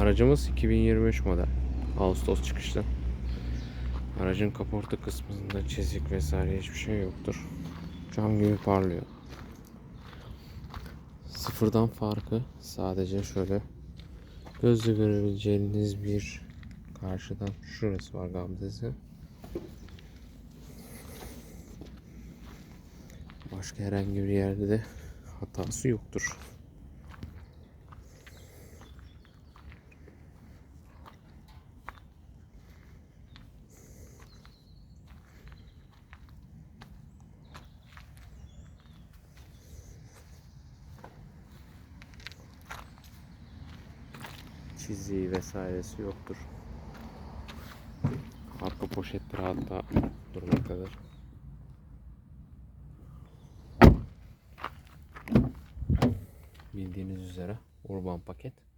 Aracımız 2023 model. Ağustos çıkışlı. Aracın kaporta kısmında çizik vesaire hiçbir şey yoktur. Cam gibi parlıyor. Sıfırdan farkı sadece şöyle gözle görebileceğiniz bir karşıdan şurası var gamzesi. Başka herhangi bir yerde de hatası yoktur. Çiziği vesairesi yoktur. Arka poşetleri hatta durmaktadır. Bildiğiniz üzere urban paket.